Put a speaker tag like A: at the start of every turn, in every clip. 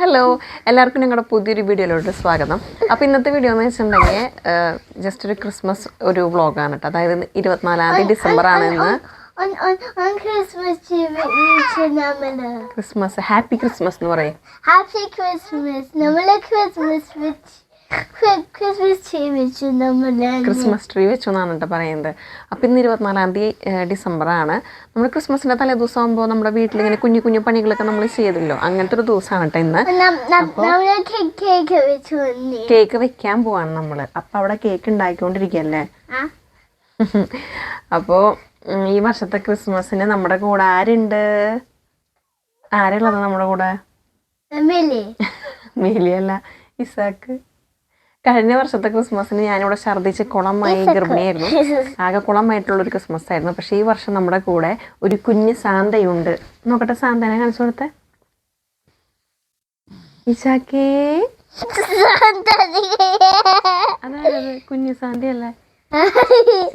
A: Hello എല്ലാവർക്കും ഞങ്ങളുടെ പുതിയൊരു വീഡിയോയിലോട്ട് സ്വാഗതം. അപ്പോൾ ഇന്നത്തെ വീഡിയോ എന്ന് വെച്ചിട്ടുണ്ടെങ്കിൽ ജസ്റ്റ് ഒരു ക്രിസ്മസ് ഒരു വ്ളോഗാണ് കേട്ടോ. അതായത് ഇരുപത്തിനാലാം തീയതി ഡിസംബർ ആണ് ഇന്ന്. ക്രിസ്മസ് ഹാപ്പി ക്രിസ്മസ് എന്ന് പറയും.
B: ഹാപ്പി ക്രിസ്മസ് നമ്മളെ ക്രിസ്മസ് with
A: ക്രിസ്മസ് ട്രീ വെച്ചു എന്നാണ് കേട്ടോ പറയുന്നത്. അപ്പം ഇന്ന് ഇരുപത്തിനാലാം തീയതി ഡിസംബറാണ്. ആണ് നമ്മൾ ക്രിസ്മസിന്റെ തലേ ദിവസം ആകുമ്പോൾ നമ്മുടെ വീട്ടിൽ ഇങ്ങനെ കുഞ്ഞു കുഞ്ഞു പണികളൊക്കെ നമ്മൾ ചെയ്തല്ലോ അങ്ങനത്തെ ഒരു ദിവസമാണ് കേട്ടോ ഇന്ന്. കേക്ക് വെക്കാൻ പോവാണ് നമ്മൾ അപ്പൊ അവിടെ കേക്ക് ഉണ്ടാക്കിക്കൊണ്ടിരിക്കുകയല്ലേ അപ്പോൾ ഈ വർഷത്തെ ക്രിസ്മസിന് നമ്മുടെ കൂടെ ആരുണ്ട്? ആരുള്ളത് നമ്മുടെ കൂടെ. മേലിയല്ല ഇസാക്ക്. കഴിഞ്ഞ വർഷത്തെ ക്രിസ്മസിന് ഞാനിവിടെ ഛർദ്ദിച്ച് കുളമായി ഗർഭിണിയായിരുന്നു. ആകെ കുളമായിട്ടുള്ള ഒരു ക്രിസ്മസ് ആയിരുന്നു പക്ഷേ ഈ വർഷം നമ്മുടെ കൂടെ ഒരു കുഞ്ഞ് സാന്തയുണ്ട്. നോക്കട്ടെ സാന്തനെ കാണിച്ചു കൊടുത്തേ.
B: ഇശാക്കേ.
A: അതായത് കുഞ്ഞു സാന്തയല്ലേ?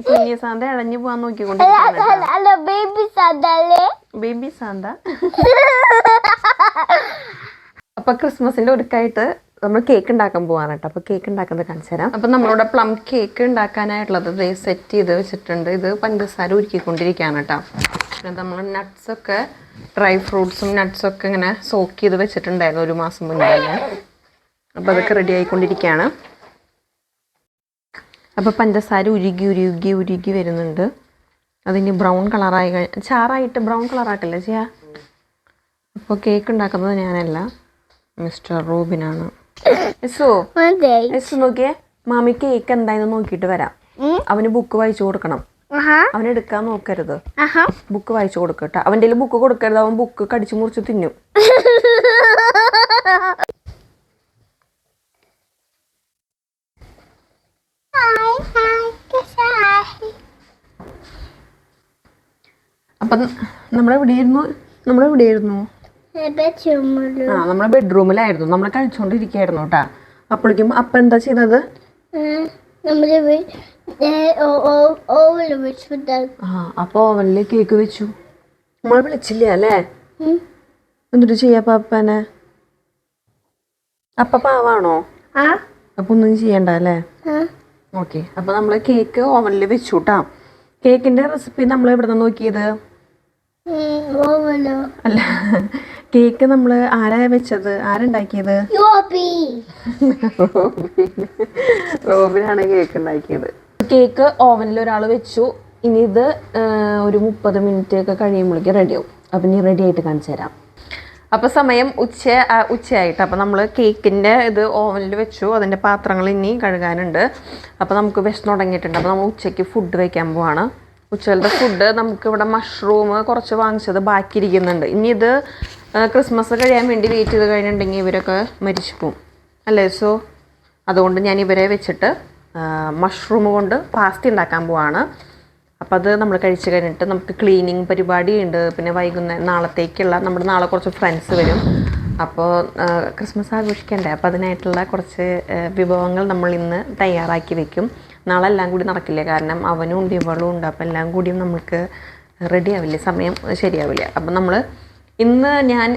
A: കുഞ്ഞു സാന്ത. Baby Santa. അപ്പൊ ക്രിസ്മസിന്റെ ഒരുക്കായിട്ട് നമ്മൾ കേക്ക് ഉണ്ടാക്കാൻ പോവാണ് കേട്ടോ. അപ്പൊ കേക്ക് ഉണ്ടാക്കുന്നത് കാണിച്ചു തരാം. അപ്പൊ നമ്മളിവിടെ പ്ലം കേക്ക് ഉണ്ടാക്കാനായിട്ടുള്ളത് ദേ സെറ്റ് ചെയ്ത് വെച്ചിട്ടുണ്ട്. ഇത് പഞ്ചസാര ഉരുക്കിക്കൊണ്ടിരിക്കുകയാണ് കേട്ടോ. പിന്നെ നമ്മൾ നട്ട്സ് ഒക്കെ ഡ്രൈ ഫ്രൂട്ട്സും നട്ട്സും ഒക്കെ ഇങ്ങനെ സോക്ക് ചെയ്ത് വെച്ചിട്ടുണ്ടായിരുന്നു ഒരു മാസം മുന്നേ അപ്പൊ അപ്പോൾ അതൊക്കെ റെഡി ആയിക്കൊണ്ടിരിക്കുകയാണ്. അപ്പോൾ പഞ്ചസാര ഉരുകി ഉരുകി ഉരുകി വരുന്നുണ്ട്. അതിന് ബ്രൗൺ കളറായി ചാറായിട്ട് ബ്രൗൺ കളറാക്കല്ലേ ചെയ്യാ? അപ്പോൾ കേക്ക് ഉണ്ടാക്കുന്നത് ഞാനല്ല മിസ്റ്റർ റോബിനാണ്. നോക്കിയേ? മാമി കേക്ക് എന്തായെന്ന് നോക്കിട്ട് വരാം. അവന് ബുക്ക് വായിച്ചു കൊടുക്കണം. അവൻ എടുക്കാൻ നോക്കരുത്. ബുക്ക് വായിച്ചു കൊടുക്കട്ടെ അവന്റെ ബുക്ക് കൊടുക്കരുത്. അവൻ ബുക്ക് കടിച്ചു മുറിച്ച് തിന്നും. അപ്പം നമ്മളെവിടെയായിരുന്നു? നമ്മളെവിടെയായിരുന്നു? ആ നമ്മളെ ബെഡ്റൂമിലായിരുന്നു നമ്മൾ കഴിച്ചുകൊണ്ടിരിക്കുകയായിരുന്നു കേട്ടാ അപ്പോഴേക്കും അപ്പ എന്താ ചെയ്തത്?
B: അപ്പൊ
A: ആ അപ്പോൾ കേക്ക് വെച്ചു. നമ്മൾ വിളിച്ചില്ല അല്ലേ? എന്നിട്ട് ചെയ്യാ പാപ്പനെ അപ്പ പാവാണോ? അപ്പൊ ഒന്നും ചെയ്യണ്ട അല്ലേ? ഓക്കെ അപ്പൊ നമ്മൾ കേക്ക് ഓവനിൽ വെച്ചു കേട്ടാ കേക്കിന്റെ റെസിപ്പി നമ്മൾ എവിടെ നിന്ന് നോക്കിയത് അല്ല കേക്ക് നമ്മൾ ആരാ വെച്ചത്? ആരുണ്ടാക്കിയത്? റോബിനാണ് കേക്ക് ഉണ്ടാക്കിയത്. കേക്ക് ഓവനിൽ ഒരാൾ വെച്ചു. ഇനി ഇത് ഒരു മുപ്പത് മിനിറ്റ് ഒക്കെ കഴിയുമ്പോഴേക്ക് റെഡിയാവും അപ്പം ഇനി റെഡി ആയിട്ട് കാണിച്ചു തരാം. അപ്പോൾ സമയം ഉച്ച ഉച്ചയായിട്ട്. അപ്പോൾ നമ്മൾ കേക്കിന്റെ ഇത് ഓവനിൽ വെച്ചു. അതിന്റെ പാത്രങ്ങൾ ഇനി കഴുകാനുണ്ട്. അപ്പോൾ നമുക്ക് വിശന്ന് തുടങ്ങിയിട്ടുണ്ട്. അപ്പോൾ നമ്മൾ ഉച്ചയ്ക്ക് ഫുഡ് വയ്ക്കാൻ പോവാണ്. ഉച്ചകളുടെ ഫുഡ് നമുക്ക് ഇവിടെ മഷ്റൂം കുറച്ച് വാങ്ങിച്ചത് ബാക്കി ഇരിക്കുന്നുണ്ട് ഇനി ഇത് ക്രിസ്മസ് കഴിയാൻ വേണ്ടി വെയിറ്റ് ചെയ്ത് കഴിഞ്ഞിട്ടുണ്ടെങ്കിൽ ഇവരൊക്കെ മരിച്ചു പോവും. അല്ലേ? സോ അതുകൊണ്ട് ഞാൻ ഇവരെ വെച്ചിട്ട് മഷ്റൂം കൊണ്ട് പാസ്ത ഉണ്ടാക്കാൻ പോവാണ്. അപ്പം അത് നമ്മൾ കഴിച്ച് കഴിഞ്ഞിട്ട് നമുക്ക് ക്ലീനിങ് പരിപാടി ഉണ്ട് പിന്നെ വൈകുന്നേരം നാളത്തേക്കുള്ള നമ്മുടെ നാളെ കുറച്ച് ഫ്രണ്ട്സ് വരും. അപ്പോൾ ക്രിസ്മസ് ആഘോഷിക്കണ്ടേ? അപ്പോൾ അതിനായിട്ടുള്ള കുറച്ച് വിഭവങ്ങൾ നമ്മൾ ഇന്ന് തയ്യാറാക്കി വെക്കും. നാളെ എല്ലാം കൂടി നടക്കില്ല? കാരണം അവനും ഉണ്ട് ഇവളും ഉണ്ട്. അപ്പോൾ എല്ലാം കൂടിയും നമുക്ക് റെഡി ആവില്ല? സമയം ശരിയാവില്ല? അപ്പോൾ നമ്മൾ ഇന്ന് ഞാൻ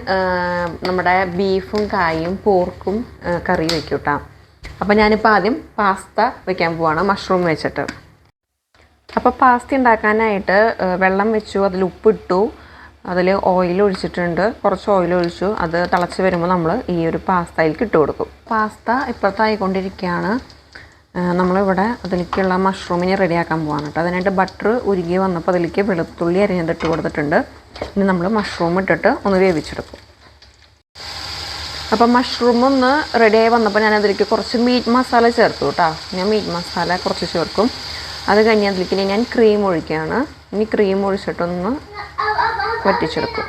A: നമ്മുടെ ബീഫും കായും പോർക്കും കറി വെക്കും കേട്ടോ അപ്പോൾ ഞാനിപ്പോൾ ആദ്യം പാസ്ത വെക്കാൻ പോവാണ് മഷ്റൂം വെച്ചിട്ട്. അപ്പോൾ പാസ്ത ഉണ്ടാക്കാനായിട്ട് വെള്ളം വെച്ചു അതിൽ ഉപ്പിട്ടു അതിൽ ഓയിൽ ഒഴിച്ചിട്ടുണ്ട് കുറച്ച് ഓയിൽ ഒഴിച്ചു അത് തിളച്ച് വരുമ്പോൾ നമ്മൾ ഈ ഒരു പാസ്തയിലേക്ക് ഇട്ട് കൊടുക്കും. പാസ്ത ഇപ്പുറത്തായിക്കൊണ്ടിരിക്കുകയാണ് നമ്മളിവിടെ അതിലേക്കുള്ള മഷ്റൂമിനെ റെഡിയാക്കാൻ പോവാണ് അതിനായിട്ട് ബട്ടർ ഉരുകി വന്നപ്പോൾ അതിലേക്ക് വെളുത്തുള്ളി അരിഞ്ഞത് ഇട്ട് കൊടുത്തിട്ടുണ്ട്. ഇനി നമ്മൾ മഷ്റൂം ഇട്ടിട്ട് ഒന്ന് വേവിച്ചെടുക്കും. അപ്പം മഷ്റൂം ഒന്ന് റെഡിയായി വന്നപ്പോൾ ഞാൻ അതിലേക്ക് കുറച്ച് മീറ്റ് മസാല ചേർത്തു കേട്ടോ ഞാൻ മീറ്റ് മസാല കുറച്ച് ചേർക്കും. അത് കഴിഞ്ഞ് അതിലേക്ക് ഞാൻ ക്രീം ഒഴിക്കുകയാണ്. ഇനി ക്രീം ഒഴിച്ചിട്ടൊന്ന് വറ്റിച്ചെടുക്കും.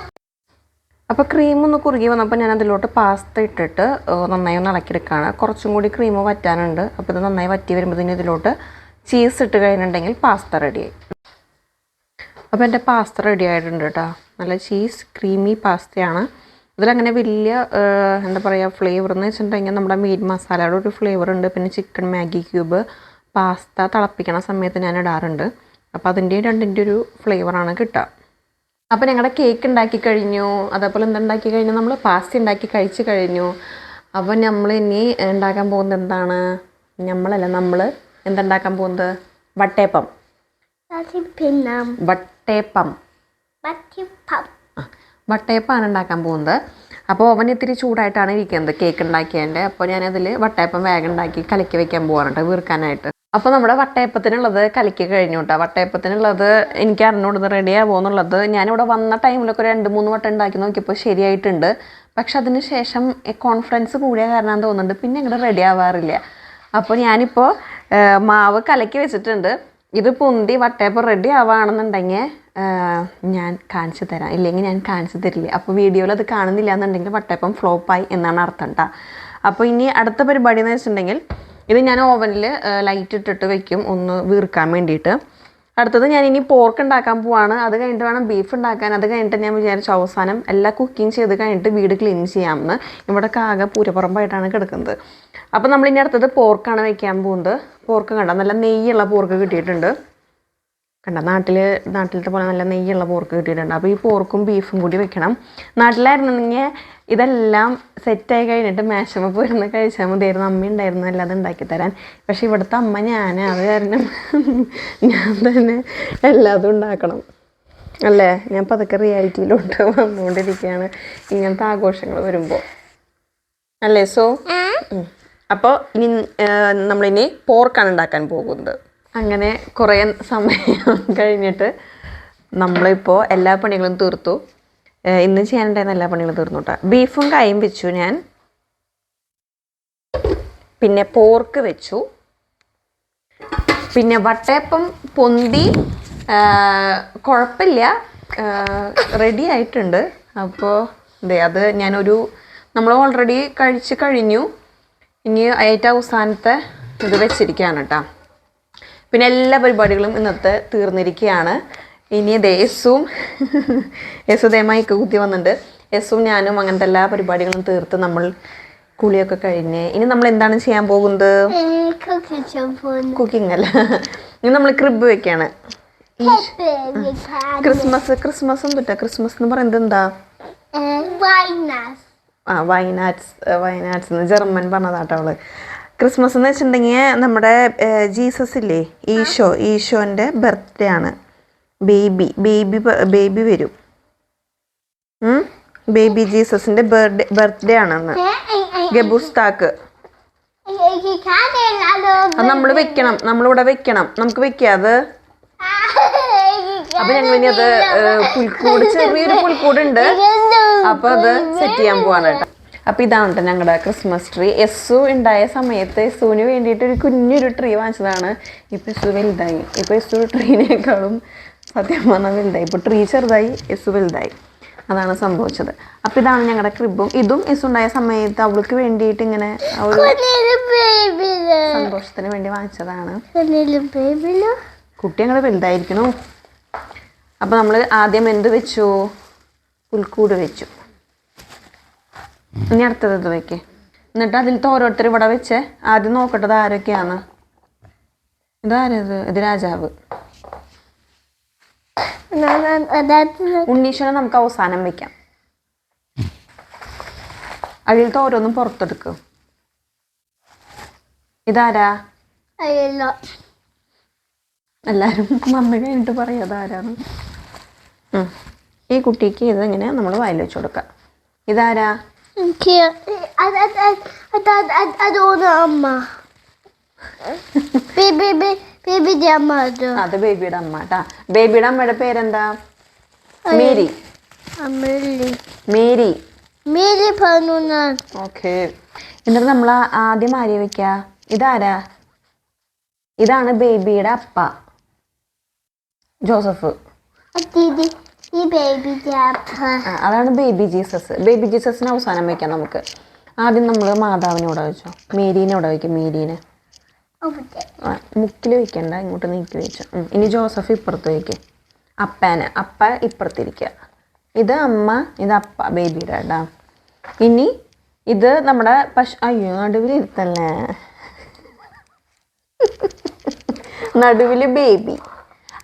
A: അപ്പോൾ ക്രീം ഒന്ന് കുറുകി വന്നപ്പോൾ ഞാൻ അതിലോട്ട് പാസ്ത ഇട്ടിട്ട് നന്നായി ഒന്ന് ഇളക്കിയെടുക്കുകയാണ്. കുറച്ചും കൂടി ക്രീം വറ്റാനുണ്ട്. അപ്പോൾ ഇത് നന്നായി വറ്റി വരുമ്പോൾ ഇതിലോട്ട് ചീസ് ഇട്ട് കഴിഞ്ഞിട്ടുണ്ടെങ്കിൽ പാസ്ത റെഡിയായി അപ്പോൾ എന്റെ പാസ്ത റെഡി ആയിട്ടുണ്ട് കേട്ടോ നല്ല ചീസ് ക്രീമി പാസ്തയാണ് ഇതിലങ്ങനെ വലിയ എന്താ പറയുക ഫ്ലേവർ എന്ന് വെച്ചിട്ടുണ്ടെങ്കിൽ നമ്മുടെ മീറ്റ് മസാലയുടെ ഒരു ഫ്ലേവർ ഉണ്ട്. പിന്നെ ചിക്കൻ മാഗി ക്യൂബ് പാസ്ത തിളപ്പിക്കണ സമയത്ത് ഞാൻ ഇടാറുണ്ട്. അപ്പോൾ അതിന്റെ രണ്ടിന്റെ ഒരു ഫ്ലേവറാണ് കിട്ടുക. അപ്പോൾ ഞങ്ങളുടെ കേക്ക് ഉണ്ടാക്കി കഴിഞ്ഞു. അതേപോലെ എന്തുണ്ടാക്കി കഴിഞ്ഞു? നമ്മൾ പാസ്ത ഉണ്ടാക്കി കഴിച്ച് കഴിഞ്ഞു. അപ്പോൾ നമ്മൾ ഇനി ഉണ്ടാക്കാൻ പോകുന്നത് എന്താണ്? നമ്മളല്ല നമ്മൾ എന്തുണ്ടാക്കാൻ പോകുന്നത്? വട്ടയപ്പം.
B: Pop.
A: ആ, വട്ടയപ്പമാണ് ഉണ്ടാക്കാൻ പോകുന്നത്. അപ്പോൾ ഓവൻ ഇത്തിരി ചൂടായിട്ടാണ് ഇരിക്കുന്നത് കേക്ക് ഉണ്ടാക്കിയതിന്റെ. അപ്പോൾ ഞാനതിൽ വട്ടയപ്പം വേഗം ഉണ്ടാക്കി കലക്കി വെക്കാൻ പോകാറുണ്ട് വീർക്കാനായിട്ട്. അപ്പോൾ നമ്മുടെ വട്ടയപ്പത്തിനുള്ളത് കലക്കി കഴിഞ്ഞു കേട്ടോ. വട്ടയപ്പത്തിനുള്ളത് എനിക്ക് അറിഞ്ഞുകൊടുത്ത് റെഡി ആവുമോ എന്നുള്ളത് ഞാനിവിടെ വന്ന ടൈമിലൊക്കെ ഒരു രണ്ട് മൂന്ന് വട്ടം ഉണ്ടാക്കി നോക്കിയപ്പോൾ ശരിയായിട്ടുണ്ട്. പക്ഷെ അതിന് ശേഷം കോൺഫിഡൻസ് കൂടിയ കാരണം തോന്നുന്നുണ്ട്. പിന്നെ ഇങ്ങോട്ട് റെഡി ആവാറില്ല. അപ്പോൾ ഞാനിപ്പോൾ മാവ് കലക്കി വെച്ചിട്ടുണ്ട്. ഇത് പൊന്തി വട്ടയപ്പം റെഡി ആവാണെന്നുണ്ടെങ്കിൽ ഞാൻ കാണിച്ചു തരാം. ഇല്ലെങ്കിൽ ഞാൻ കാണിച്ചു തരില്ല. അപ്പോൾ വീഡിയോയിൽ അത് കാണുന്നില്ല എന്നുണ്ടെങ്കിൽ വട്ടയപ്പം ഫ്ലോപ്പായി എന്നാണ് അർത്ഥം കേട്ടോ അപ്പോൾ ഇനി അടുത്ത പരിപാടി എന്ന് വെച്ചിട്ടുണ്ടെങ്കിൽ ഇത് ഞാൻ ഓവനിൽ ലൈറ്റ് ഇട്ടിട്ട് വെക്കും ഒന്ന് വീർക്കാൻ വേണ്ടിയിട്ട്. അടുത്തത് ഞാൻ ഇനി പോർക്ക് ഉണ്ടാക്കാൻ പോവാണ്. അത് കഴിഞ്ഞിട്ട് വേണം ബീഫ് ഉണ്ടാക്കാൻ. അത് കഴിഞ്ഞിട്ട് ഞാൻ വിചാരിച്ച അവസാനം എല്ലാ കുക്കിംഗ് ചെയ്ത് കഴിഞ്ഞിട്ട് വീട് ക്ലീൻ ചെയ്യാമെന്ന് ഇവിടെ കാകെ പൂരപ്പുറമ്പായിട്ടാണ് കിടക്കുന്നത്. അപ്പോൾ നമ്മൾ ഇനി അടുത്തത് പോർക്കാണ് വയ്ക്കാൻ പോകുന്നത്. പോർക്ക് കണ്ട? നല്ല നെയ്യുള്ള പോർക്ക് കിട്ടിയിട്ടുണ്ട്. കണ്ട? നാട്ടിൽ നാട്ടിലത്തെ പോലെ നല്ല നെയ്യുള്ള പോർക്ക് കിട്ടിയിട്ടുണ്ട്. അപ്പോൾ ഈ പോർക്കും ബീഫും കൂടി വെക്കണം. നാട്ടിലായിരുന്നെങ്കിൽ ഇതെല്ലാം സെറ്റായി കഴിഞ്ഞിട്ട് മേശമ പോയിരുന്ന് കഴിച്ചാൽ മതിയായിരുന്നു. അമ്മ ഉണ്ടായിരുന്നു അല്ലാതെ ഉണ്ടാക്കി തരാൻ. പക്ഷേ ഇവിടുത്തെ അമ്മ ഞാൻ അത് കാരണം ഞാൻ തന്നെ എല്ലാതും ഉണ്ടാക്കണം. അല്ലേ? ഞാൻ പതുക്കെ റിയാലിറ്റിയിലോട്ട് വന്നുകൊണ്ടിരിക്കുകയാണ്. ഇങ്ങനത്തെ ആഘോഷങ്ങൾ വരുമ്പോൾ അല്ലേ? സോ അപ്പോൾ ഇനി നമ്മളിനി പോർക്കാണ് ഉണ്ടാക്കാൻ പോകുന്നത്. അങ്ങനെ കുറേ സമയം കഴിഞ്ഞിട്ട് നമ്മളിപ്പോൾ എല്ലാ പണികളും തീർത്തു. ഇന്ന് ചെയ്യാനുണ്ടായിരുന്ന എല്ലാ പണികളും തീർന്നു കേട്ടോ ബീഫും കായും വെച്ചു ഞാൻ. പിന്നെ പോർക്ക് വെച്ചു. പിന്നെ വട്ടയപ്പം പൊന്തി കുഴപ്പമില്ല. റെഡി ആയിട്ടുണ്ട്. അപ്പോൾ അതെ അത് ഞാനൊരു നമ്മൾ ഓൾറെഡി കഴിച്ച് കഴിഞ്ഞു. ഇനി ഏറ്റവും അവസാനത്തെ ഇത് വെച്ചിരിക്കുകയാണ് കേട്ടോ. പിന്നെ എല്ലാ പരിപാടികളും ഇന്നത്തെ തീർന്നിരിക്കുകയാണ്. ഇനി ദേശവും യസുദേമായിക്ക് കുത്തി വന്നിട്ടുണ്ട്. യേസും ഞാനും അങ്ങനത്തെ എല്ലാ പരിപാടികളും തീർത്ത് നമ്മൾ കുളിയൊക്കെ കഴിഞ്ഞ്. ഇനി നമ്മൾ എന്താണ് ചെയ്യാൻ പോകുന്നത്. കുക്കിംഗ് അല്ല? ഇനി നമ്മൾ ക്രിബ് വെക്കാണ്. ക്രിസ്മസ് ക്രിസ്മസ് എന്തുട്ടാ ക്രിസ്മസ് എന്ന് പറയുന്നത് എന്താ. ആ വൈനാറ്റ്സ് വൈനാറ്റ്സ് എന്ന് ജർമ്മൻ പറഞ്ഞതാട്ടോ അവൾ. ക്രിസ്മസ് എന്ന് വെച്ചിട്ടുണ്ടെങ്കിൽ നമ്മുടെ ജീസസ് ഇല്ലേ? ഈശോ ഈശോന്റെ ബർത്ത്ഡേ ആണ്. ബേബി ബേബി ബേബി വരും. ബേബി ജീസസിന്റെ ബർത്ത്ഡേ ബർത്ത്ഡേ ആണെന്ന് ഗബുസ്താക്ക്. അത് നമ്മൾ വെക്കണം. നമ്മളിവിടെ വെക്കണം. നമുക്ക് വെക്കാം അത്. അപ്പൊ ഞങ്ങൾ ഇനി അത് പുൽക്കൂട് ചെറിയൊരു പുൽക്കൂട് ഉണ്ട് അപ്പൊ അത് സെറ്റ് ചെയ്യാൻ പോവാണ് കേട്ടോ. അപ്പൊ ഇതാണ് കേട്ടോ ഞങ്ങളുടെ ക്രിസ്മസ് ട്രീ യെസ്സു ഉണ്ടായ സമയത്ത് യെസ്സുവിന് വേണ്ടിയിട്ട് ഒരു കുഞ്ഞൊരു ട്രീ വാങ്ങിച്ചതാണ്. ഇപ്പൊ യെസ്സു വലുതായി. ഇപ്പൊ യെസ്സു ട്രീനേക്കാളും സത്യം പറഞ്ഞാൽ വലുതായി. ഇപ്പൊ ട്രീ ചെറുതായി യെസ്സു വലുതായി. അതാണ് സംഭവിച്ചത്. അപ്പൊ ഇതാണ് ഞങ്ങളുടെ ക്രിബും ഇതും എസ്സു ഉണ്ടായ സമയത്ത് അവൾക്ക് വേണ്ടിയിട്ട് ഇങ്ങനെ ഒരു. സന്തോഷത്തിന് വേണ്ടി വാങ്ങിച്ചതാണ്. കുട്ടി ഞങ്ങൾ വലുതായിരിക്കണു. അപ്പോൾ നമ്മൾ ആദ്യം എന്ത് വെച്ചു? പുൽക്കൂട് വെച്ചു. ഇനി അടുത്തത് ഇത് വെക്കേ. എന്നിട്ട് അതിലത്തെ ഓരോരുത്തർ ഇവിടെ വെച്ച്. ആദ്യം നോക്കട്ടത് ആരൊക്കെയാണ്? ഇതാരത് ഇത്? രാജാവ്. ഉണ്ണീശ്വരൻ നമുക്ക് അവസാനം വെക്കാം. അതിലത്തെ ഓരോന്നും പുറത്തെടുക്കും. ഇതാരാ? എല്ലാരും മമ്മി കഴിഞ്ഞിട്ട് പറയാം അതാരാണ് ഉം. ഈ കുട്ടിക്ക് ഇതിങ്ങനെ നമ്മൾ വായിൽ വെച്ച് കൊടുക്കാം. ഇതാരാ. അത് ബേബിയുടെ അമ്മ കേട്ടാ ബേബിയുടെ അമ്മയുടെ പേരെന്താ? Mary. Mary.
B: Mary Panuna.
A: Okay. എന്നിട്ട് നമ്മൾ ആദ്യം ആരെയും വെക്ക. ഇതാരാ? ഇതാണ് ബേബിയുടെ അപ്പ. ജോസഫ്.
B: Didi,
A: ബേബി അതാണ് ബേബി ജീസസ് ബേബി ജീസസിന് അവസാനം വയ്ക്കാം നമുക്ക്. ആദ്യം നമ്മൾ മാതാവിനെ ഇവിടെ വെച്ചോ. മേരീനെ ഇവിടെ വയ്ക്കും മേരീനെ. മുക്കിൽ വയ്ക്കണ്ട ഇങ്ങോട്ട് നീക്കി വെച്ചു. ഇനി ജോസഫ് ഇപ്പുറത്ത് വയ്ക്കും അപ്പേനെ അപ്പ ഇപ്പുറത്തിരിക്കുക ഇത് അമ്മ ഇത് അപ്പ ബേബിയുടെ കേട്ടാ. ഇനി ഇത് നമ്മുടെ പശു അയ്യോ നടുവിൽ ഇരുത്തല്ലേ? നടുവിൽ ബേബി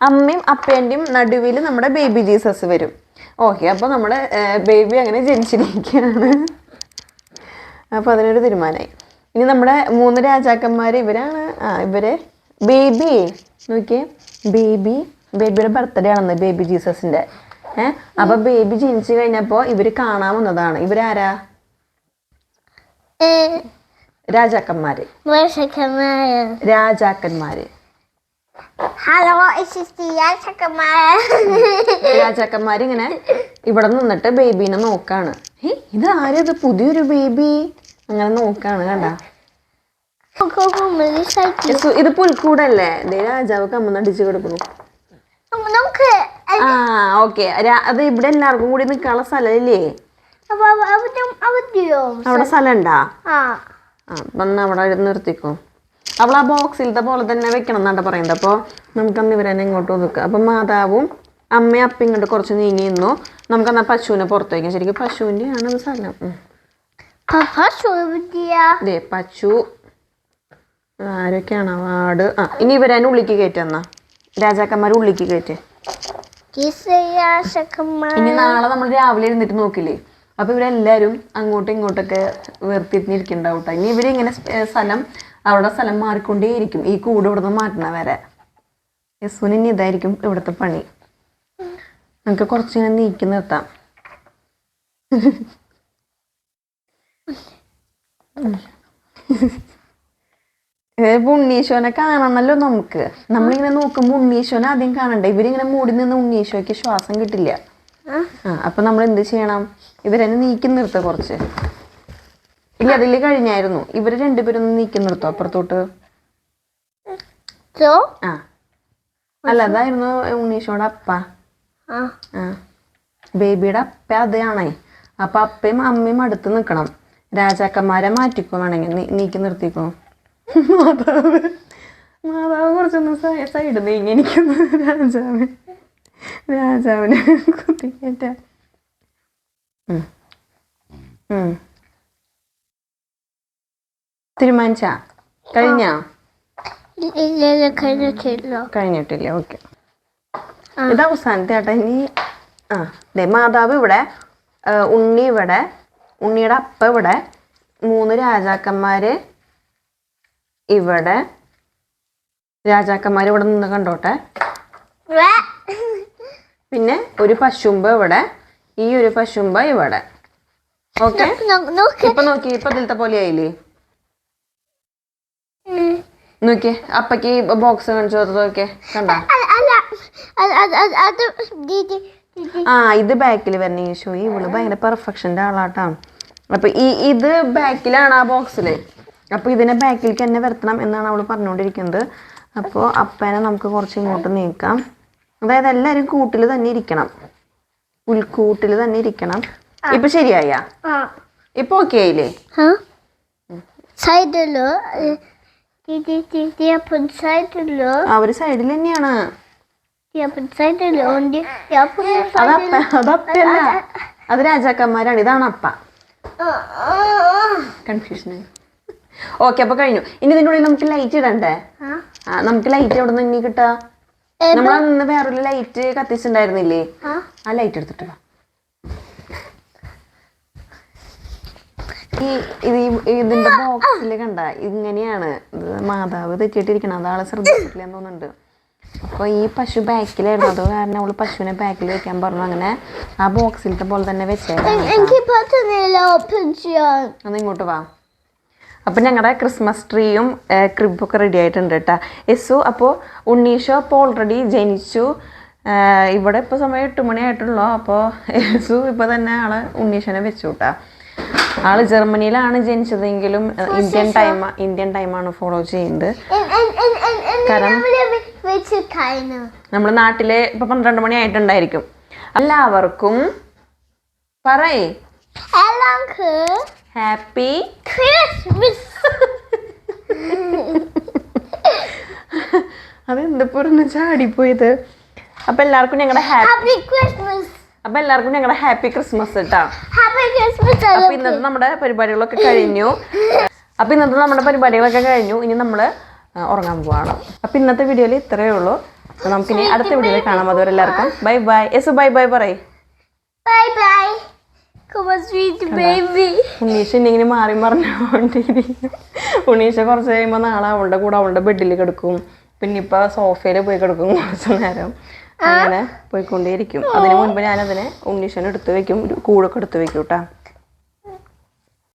A: അമ്മയും അപ്പേന്റെയും നടുവിൽ നമ്മുടെ ബേബി ജീസസ് വരും. ഓക്കെ അപ്പോൾ നമ്മുടെ ബേബി അങ്ങനെ ജനിച്ചിരിക്കുകയാണ്. അപ്പോൾ അതിനൊരു തീരുമാനമായി. ഇനി നമ്മുടെ മൂന്ന് രാജാക്കന്മാർ ഇവരാണ് ആ ഇവരെ ബേബി നോക്കിയേ ബേബി ബേബിയുടെ ബർത്ത്ഡേ ആണെന്ന് ബേബി ജീസസിന്റെ ഏഹ് അപ്പൊ ബേബി ജനിച്ചു കഴിഞ്ഞപ്പോൾ ഇവർ കാണാൻ വന്നതാണ്. ഇവരാരാ? രാജാക്കന്മാര്. രാജാക്കന്മാര്.
B: Mörserkammaren.
A: രാജാക്കന്മാർ ഇങ്ങനെ ഇവിടെ നിന്നിട്ട് ബേബീനെ നോക്കാണ്. ഹേ ഇതാരത് പുതിയൊരു ബേബി അങ്ങനെ നോക്കാണ് കണ്ട. ഇത് പുൽക്കൂടല്ലേ? ദേ രാജാവ് കമ്മന്നടിച്ച് കിടക്കുന്നു. ആ ഓക്കെ. അത് ഇവിടെ എല്ലാവർക്കും കൂടി നിൽക്കാനുള്ള സ്ഥലമില്ലേ? അവിടെ സ്ഥലം ഉണ്ടാ. ആ വന്ന് അവിടെ നിർത്തിക്കോ. അവൾ ആ ബോക്സിലത്തെ പോലെ തന്നെ വെക്കണം എന്നാണ് പറയുന്നത്. അപ്പോൾ നമുക്കന്ന് ഇവരെന്നെ ഇങ്ങോട്ട് ഒതുക്കുക. അപ്പം മാതാവും അമ്മയും അപ്പം ഇങ്ങോട്ട് കുറച്ച് നീങ്ങി നിന്നു. നമുക്കന്നാ പശുവിനെ പുറത്ത് വയ്ക്കാം. ശരിക്കും പശുവിന്റെ ആണ് സ്ഥലം. ദേ പശു. ആരൊക്കെയാണ് വാട് ആ ഇനി ഇവരെന്നെ ഉള്ളിക്ക് കയറ്റെന്നാ രാജാക്കന്മാർ ഉള്ളിക്ക് കയറ്റേ. ഇനി നാളെ നമ്മൾ രാവിലെ ഇരുന്നിട്ട് നോക്കില്ലേ? അപ്പൊ ഇവരെല്ലാരും അങ്ങോട്ടും ഇങ്ങോട്ടൊക്കെ വേർതിരിഞ്ഞിരിക്കണ്ടാവും കേട്ടോ ഇനി ഇവരിങ്ങനെ സ്ഥലം അവിടെ സ്ഥലം മാറിക്കൊണ്ടേയിരിക്കും. ഈ കൂട് ഇവിടുന്ന് മാറ്റണ വരെ. യസുവിന് ഇനി ഇതായിരിക്കും ഇവിടുത്തെ പണി. നമുക്ക് കുറച്ചിങ്ങനെ നീക്കി നിർത്താം. ഉണ്ണീശോനെ കാണണമല്ലോ നമുക്ക്. നമ്മളിങ്ങനെ നോക്കുമ്പോൾ ഉണ്ണീശോനെ ആദ്യം കാണണ്ടേ? ഇവരിങ്ങനെ മൂടി നിന്ന് ഉണ്ണീശോയ്ക്ക് ശ്വാസം കിട്ടില്ല. ആ. അപ്പൊ നമ്മൾ എന്ത് ചെയ്യണം? ഇവരെന്നെ നീക്കി നിർത്തുക കുറച്ച്. ഇല്ല അതിൽ കഴിഞ്ഞായിരുന്നു. ഇവർ രണ്ടുപേരും ഒന്ന് നീക്കി നിർത്തും അപ്പുറത്തോട്ട്? ആ. അല്ല അതായിരുന്നു ഉണ്ണീഷോടെ അപ്പ. ആ. ബേബിയുടെ അപ്പ അതാണേ. അപ്പൊ അപ്പയും അമ്മയും അടുത്ത് നിൽക്കണം രാജാക്കന്മാരെ മാറ്റിക്കോ വേണമെങ്കിൽ. നീക്കി നിർത്തിക്കോ. മാതാവ്. മാതാവ് കുറച്ചൊന്ന് സൈഡ് നീങ്ങി എനിക്കൊന്ന് രാജാവ്. രാജാവിനെ കുത്തിക്കേറ്റ ഉം. ഉം. തീരുമാനിച്ചാ? കഴിഞ്ഞ?
B: keine Kinder.
A: കഴിഞ്ഞിട്ടില്ല. ഓക്കെ. ഇത് അവസാനത്തെ ആട്ടെ ഇനി ആ ദേ മാതാവ് ഇവിടെ ഉണ്ണി ഇവിടെ ഉണ്ണിയുടെ അപ്പ ഇവിടെ മൂന്ന് രാജാക്കന്മാര് ഇവിടെ രാജാക്കന്മാർ ഇവിടെ നിന്ന് കണ്ടോട്ടെ. പിന്നെ ഒരു പശുമ്പ ഇവിടെ ഈ ഒരു പശുമ്പ ഇവിടെ. ഓക്കെ? ഇപ്പൊ നോക്കി ഇപ്പൊ ഇതിലത്തെ പോലെ ആയില്ലേ നോക്കിയേ അപ്പക്ക് ബോക്സ് കാണിച്ചു നോക്കിയേ കണ്ടോ. ആ ഇത് ബാക്കിൽ വരണ ഈശോ. ഇവൾ ഭയങ്കര പെർഫെക്ഷന്റെ ആളാട്ടാ. അപ്പൊ ഈ ഇത് ബാക്കിലാണ് ആ ബോക്സിൽ അപ്പൊ ഇതിനെ ബാക്കിലേക്ക് തന്നെ വരുത്തണം എന്നാണ് അവൾ പറഞ്ഞുകൊണ്ടിരിക്കുന്നത് അപ്പോൾ അപ്പനെ നമുക്ക് കുറച്ച് ഇങ്ങോട്ട് നീക്കാം. അതായത് എല്ലാരും കൂട്ടിൽ തന്നെ ഇരിക്കണം. ഉൾക്കൂട്ടിൽ തന്നെ ഇരിക്കണം. ഇപ്പൊ ശരിയായ. ഇപ്പൊ ഓക്കെ ആയില്ലേ? അവർ സൈഡിൽ തന്നെയാണ്. അതപ്പല്ല അത് രാജാക്കന്മാരാണ്. ഇതാണ് അപ്പ. കൺഫ്യൂഷൻ ഓക്കെ അപ്പൊ കഴിഞ്ഞു. ഇനി ഇതിന്റെ ഉള്ളിൽ നമുക്ക് ലൈറ്റ് ഇടണ്ടേ? ആ. നമുക്ക് ലൈറ്റ് എവിടെ നിന്ന് ഇനി കിട്ടാ
B: നമ്മളന്ന്
A: നമ്മൾ അന്ന് വേറൊരു ലൈറ്റ് കത്തിച്ചിട്ടുണ്ടായിരുന്നില്ലേ? ആ. ലൈറ്റ് എടുത്തിട്ട് ഈ ഇത് ഇതിന്റെ ബോക്സിൽ കണ്ട ഇങ്ങനെയാണ്. ഇത് മാതാവ് തെറ്റിയിട്ടിരിക്കണം അത് ആളെ ശ്രദ്ധിച്ചിട്ടില്ലെന്ന് തോന്നുന്നുണ്ട്. അപ്പൊ ഈ പശു ബാക്കിലായിരുന്നു. അത് കാരണം അവൾ പശുവിനെ ബാക്കിൽ വെക്കാൻ പറഞ്ഞു. അങ്ങനെ ആ ബോക്സിലത്തെ പോലെ തന്നെ വെച്ചേക്കാം. ഒന്ന് ഇങ്ങോട്ട് വാ. അപ്പം ഞങ്ങളുടെ ക്രിസ്മസ് ട്രീയും ക്രിബൊക്കെ റെഡി ആയിട്ടുണ്ട് കേട്ടോ. യെസു അപ്പോൾ ഉണ്ണീഷോ അപ്പോൾ ഓൾറെഡി ജനിച്ചു. ഇവിടെ ഇപ്പോൾ സമയം എട്ട് മണി ആയിട്ടുള്ളൂ. അപ്പോൾ യെസു ഇപ്പോൾ തന്നെ ആൾ ഉണ്ണീഷനെ വെച്ചു കേട്ടോ. ആൾ ജർമ്മനിയിലാണ് ജനിച്ചതെങ്കിലും ഇന്ത്യൻ ടൈം ഇന്ത്യൻ ടൈമാണ് ഫോളോ ചെയ്യുന്നത്
B: കാരണം.
A: നമ്മുടെ നാട്ടിലെ ഇപ്പൊ പന്ത്രണ്ട് മണി ആയിട്ടുണ്ടായിരിക്കും എല്ലാവർക്കും പറയേ. ഹാപ്പി
B: ക്രിസ്മസ്
A: അതെന്ത് പറഞ്ഞു ചാടിപ്പോയത് അപ്പൊ എല്ലാവർക്കും ഞങ്ങളുടെ ഹാപ്പി
B: Christmas.
A: അപ്പൊ എല്ലാവർക്കും ഞങ്ങളുടെ ഹാപ്പി ക്രിസ്മസ് കേട്ടോ അപ്പൊ ഇന്നത്തെ നമ്മുടെ പരിപാടികളൊക്കെ കഴിഞ്ഞു. അപ്പൊ ഇന്നത്തെ നമ്മുടെ പരിപാടികളൊക്കെ കഴിഞ്ഞു. ഇനി നമ്മൾ ഉറങ്ങാൻ പോവാണ്. അപ്പൊ ഇന്നത്തെ വീഡിയോയിൽ ഇത്രയേ ഉള്ളൂ. നമുക്കിനി അടുത്ത വീഡിയോയിൽ കാണാം. അതുവരെ എല്ലാവർക്കും bye bye. Yes bye bye പറയ്. ഉണ്ണീഷ ഇന്നിങ്ങനെ മാറി മറിഞ്ഞുകൊണ്ടിരിക്കും. ഉണീഷ കുറച്ച് കഴിയുമ്പോൾ നാളെ അവളുടെ കൂടെ അവളുടെ ബെഡിൽ കിടക്കും. പിന്നെ ഇപ്പൊ സോഫയിൽ പോയി കിടക്കും കുറച്ച് നേരം. അങ്ങനെ പോയിക്കൊണ്ടേയിരിക്കും. അതിന് മുൻപ് ഞാനതിനെ ഉണ്ണിഷൻ എടുത്ത് വെക്കും. കൂടൊക്കെ എടുത്ത് വെക്കും കേട്ടോ